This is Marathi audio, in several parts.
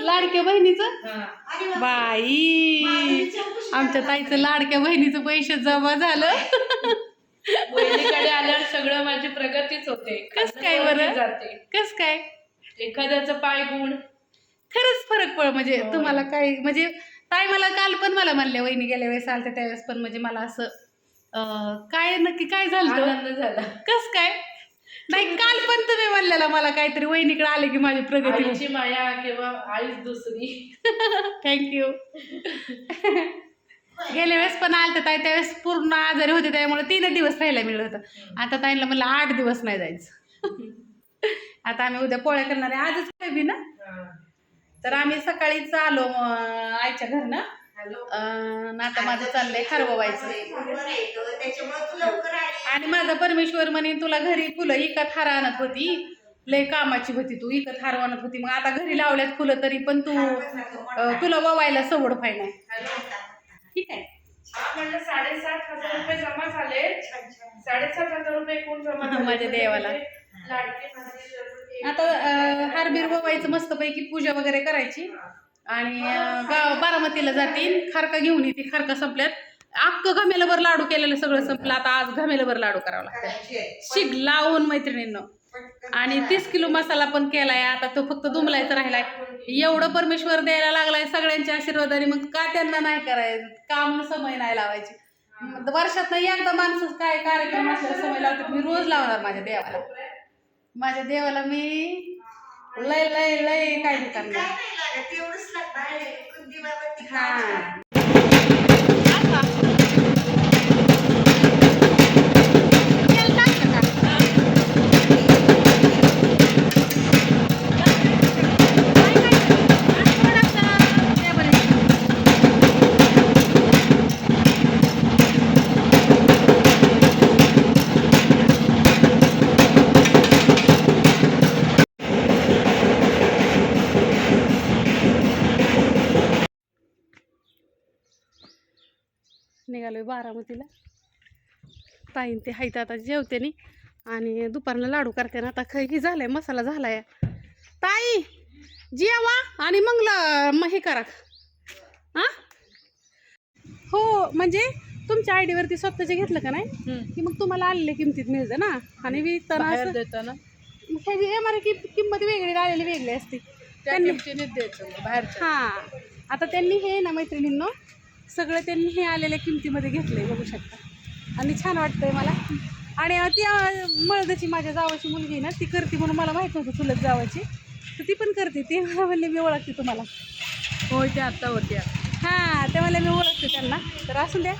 लाडक्या बहिणीचं. बाई. आमच्या ताईचं लाडक्या बहिणीचं पैसे जमा झालं. आल्यावर सगळं माझी प्रगतीच होते. कस काय बरं? जाते. कस काय? एखाद्याचं पाय गुण. खरंच फरक पड म्हणजे. तुम्हाला काय म्हणजे ताई मला काल पण मला म्हणल्या वहिनी गेल्या वेळेस आलते त्यावेळेस पण म्हणजे मला असं काय नक्की काय झालं झाला. कस काय? नाही काल पण तुम्ही मला काहीतरी वहिनीकडे आले की माझी प्रगती. आईची माया किंवा आईच दुसरी. थँक्यू गेल्या वेळेस पण आलते ताई त्यावेळेस पूर्ण आजारी होते त्यामुळे तीन दिवस राहायला मिळलं होतं आता ताईला म्हणलं आठ दिवस नाही जायचं. आता आम्ही उद्या पोळ्या करणार आहे. आजच काय बी ना? तर आम्ही सकाळीच आलो अं, आईच्या घरनं. हॅलो. अं, आता माझं चाललंय हरवायचं त्याच्यामुळे तू लवकर आली. आणि माझा परमेश्वर म्हणे तुला घरी फुलं इकत हार आणत होती. लय कामाची होती तू इकत हार आणत होती. मग आता घरी लावल्यात फुलं तरी पण तू तुला ववायला सवड पाय नाही. हॅलो ठीक आहे? म्हणलं साडेसात हजार रुपये जमा झाले. साडेसात हजार रुपये कोण जमा झाले? माझ्या देवाला. लाडके बहिणी आता हारबीर ववायचं मस्तपैकी पूजा वगैरे करायची. आणि गाव बारामतीला जातील. खारका घेऊन येते खारका संपल्यात. अख्खं घमेलभर लाडू केलेलं सगळं संपलं. आता आज घमेलभर लाडू करावं लागतं शिग लावून मैत्रिणींनो. आणि तीस किलो मसाला पण केलाय आता तो फक्त दुमलायचा राहिलाय. एवढं परमेश्वर द्यायला लागलाय सगळ्यांच्या आशीर्वादाने मग का त्यांना नाही करायचं? काम समय नाही लावायची. वर्षात नाही एकदा माणसं काय कार्यक्रम असल्यावर समय लावतात. मी रोज लावणार माझ्या देवाला. माझ्या देवाला मी लय लय लय काय करणार ती हा. निघालोय बारामतीला. ताईन ते हायत आता जेवते आणि दुपारला लाडू करते ना. आता काही झालंय मसाला झालाय. ताई जेवा आणि मग हे करा. हा हो म्हणजे तुमच्या आयडी वरती स्वतःचे घेतलं का नाही? की मग तुम्हाला आलेल्या किमतीत मिळतं ना. आणि विकताना बाहेर हे एम आर किंमत वेगळी आलेली वेगळी असते. त्यांनी बाहेरच्या. हा. आता त्यांनी हे ना मैत्रिणींनो सगळं त्यांनी हे आलेल्या किमतीमध्ये घेतलंय बघू शकता. आणि छान वाटतंय मला. आणि ती मळदची माझ्या जावाची मुलगी आहे ना ती करते म्हणून मला माहीत नव्हतं चुलत जावाची. तर ती पण करते ती मला म्हणले मी ओळखते तुम्हाला. होय त्या आता होत्या. हां ते मला मी ओळखते त्यांना. तर असू द्या.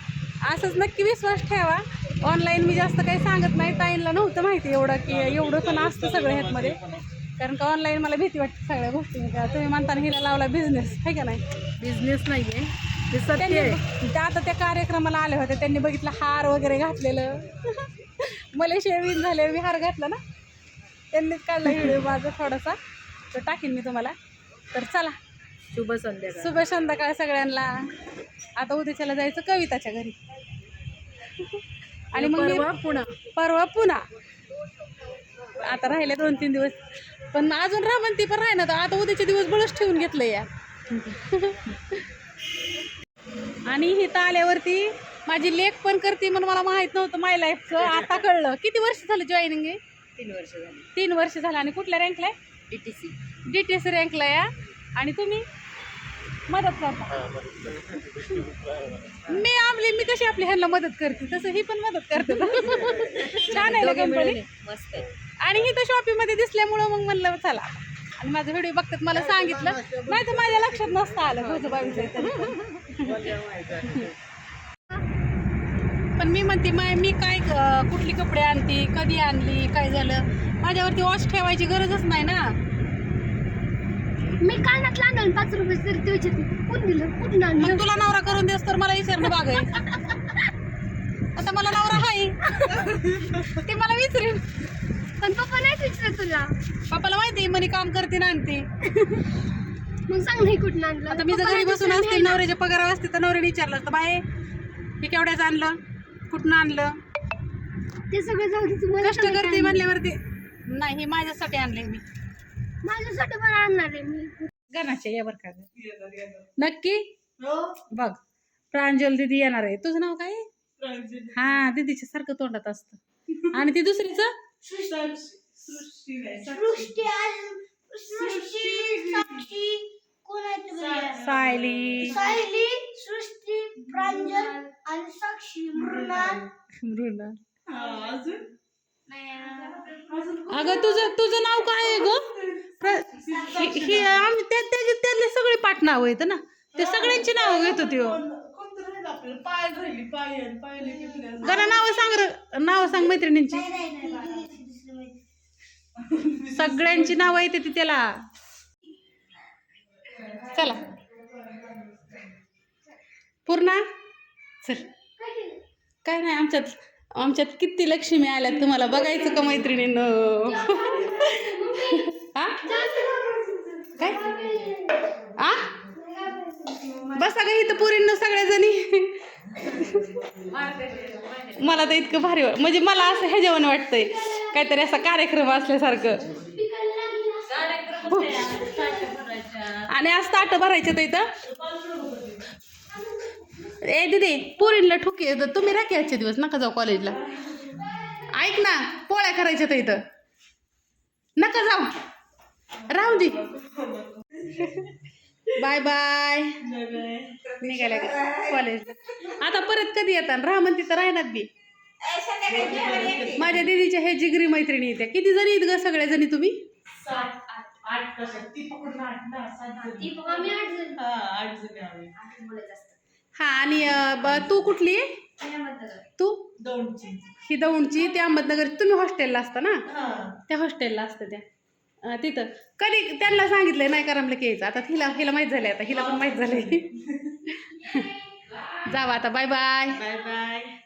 असंच नक्की विश्वास ठेवा. ऑनलाईन मी जास्त काही सांगत नाही. ताईंला नव्हतं माहिती एवढं की एवढं पण असतं सगळं ह्यातमध्ये. कारण का ऑनलाईन मला भीती वाटते सगळ्या गोष्टी का तुम्ही म्हणताना हिला लावला बिझनेस आहे का नाही? बिझनेस नाहीये. ते सत्य आहे. त्यांनी त्या आता त्या कार्यक्रमाला आले होते त्यांनी बघितलं हार वगैरे घातलेलं. मला शेविंग झाले मी हार घातला ना. त्यांनीच काढला व्हिडिओ माझा थोडासा. तो टाकीन मी तुम्हाला. तर चला. शुभ संध्याकाळ. शुभ संध्याकाळ सगळ्यांना. आता उद्याच्याला जायचं कविताच्या घरी. आणि मग मी- परवा पुन्हा. परवा पुन्हा. आता राहिले दोन तीन दिवस. पण अजून राहा म्हणते पण राही ना आता उद्याचे दिवस बळच ठेवून घेतलं या आणि इथं आल्यावरती माझी लेख पण करते म्हणून मला माहीत नव्हतं माय लाईफचं आता कळलं. किती वर्ष झालं जॉईनिंग आहे? तीन वर्ष झाली. तीन वर्ष झालं. आणि कुठल्या रँकला आहे? डीटीसी डी टी एस रँकला या. आणि तुम्ही? मदत करता. मी आपली मी कशी आपली ह्यांना मदत करते? तसं ही पण मदत करते छान आहे ना कंपनी मस्त आहे. आणि ही तर शॉपिंगमध्ये दिसल्यामुळं मग म्हणलं चला. आणि माझा व्हिडिओ बघतात मला सांगितलं. नाही तर माझ्या लक्षात नसतं आलं. तुझं बावीस आहे तरी. पण मी म्हणते माय मी काय कुठली कपडे आणते कधी आणली काय झालं? माझ्यावरती वॉश ठेवायची गरजच नाही ना. मी कानात आणलं पाच रुपये तरी द्यायचे दिलं कुठून आणलं? मग तुला नवरा करून देस तर मला विचारणं बाग आहे. आता मला नवरा आहे ते मला विचारेल. पण पप्पा नाही विचारत तुला. पप्पाला माहिती म्हणे काम करते ना आणते. मग सांग नाही कुठून आणलं? आता मी जर घरी बसून असते नवऱ्याच्या पगारावर असते तर नवऱ्याने विचारलं असतं बाय हे केवढ्याच आणलं? कुठून आणलं? ते सगळं जाऊ दे कष्ट करते म्हणल्यावरती. नाही हे माझ्यासाठी आणले मी. माझ्यासाठी पण आणणार आहे मी. गणाच्या या बरं का ग. नक्की? हो. बघ प्रांजल दिदी येणार आहे. तुझं नाव काय. हा दिदीच्या सारखं तोंडात असतं. आणि ती दुसरीच? सृष्टी. सृष्टी साक्षी. सायली. सायली सृष्टी प्रांजल आणि साक्षी मृणाल मृणाल हा, अजून? अगं तुझं तुझं नाव काय आहे ग? हि- आम्ही त्या त्या- त्यातले सगळे पाठ नाव आहेत ना? ते सगळ्यांची नावं घेत होती हो. किती जरा नाव सांग र- नाव सांग मैत्रिणींची. सगळ्यांची नावं येते ती त्याला. चला. पूर्णा चल. काय नाही आमच्यात आमच्यात किती लक्ष्मी आल्यात तुम्हाला बघायचं का मैत्रिणीनं? काय? आ? बसा ग इथं पुरींना सगळ्याजणी. मला तर इतकं भारी म्हणजे मला असं हे जेवण वाटतंय. काहीतरी असा कार्यक्रम असल्यासारखं. आणि आज ताट भरायचे तर इथं. ए दिदी पुरीला ठोके तुम्ही राखी आजचे दिवस नका जाऊ कॉलेजला ऐक ना पोळ्या करायच्या तर इथं. नका जाऊ. राहू दे. Bye bye. निघाल्या कॉलेजला आता परत कधी येतात? राह म्हणते तर राहणार बी. माझ्या दीदीच्या हे जिगरी मैत्रिणी येत्या. किती जणी आहेत ग सगळ्या जणी तुम्ही आठ कशा ती पकडून आठ ना सात जणी. ती बघ, आम्ही आठ जण. हा आठ जणी आम्ही. आठ जास्त. हा आणि अं, ब- तू कुठली? तू? दोनची ही दौंडची ती अहमदनगर तुम्ही हॉस्टेलला असता ना? हा. त्या हॉस्टेलला असतं त्या. अं, तिथं. कधी त्यांना सांगितलंय नाही करमलं की यायचं. आता हिला हिला माहीत झालंय आता. हिला पण माहीत झालंय. जावा आता. Bye bye. Bye bye.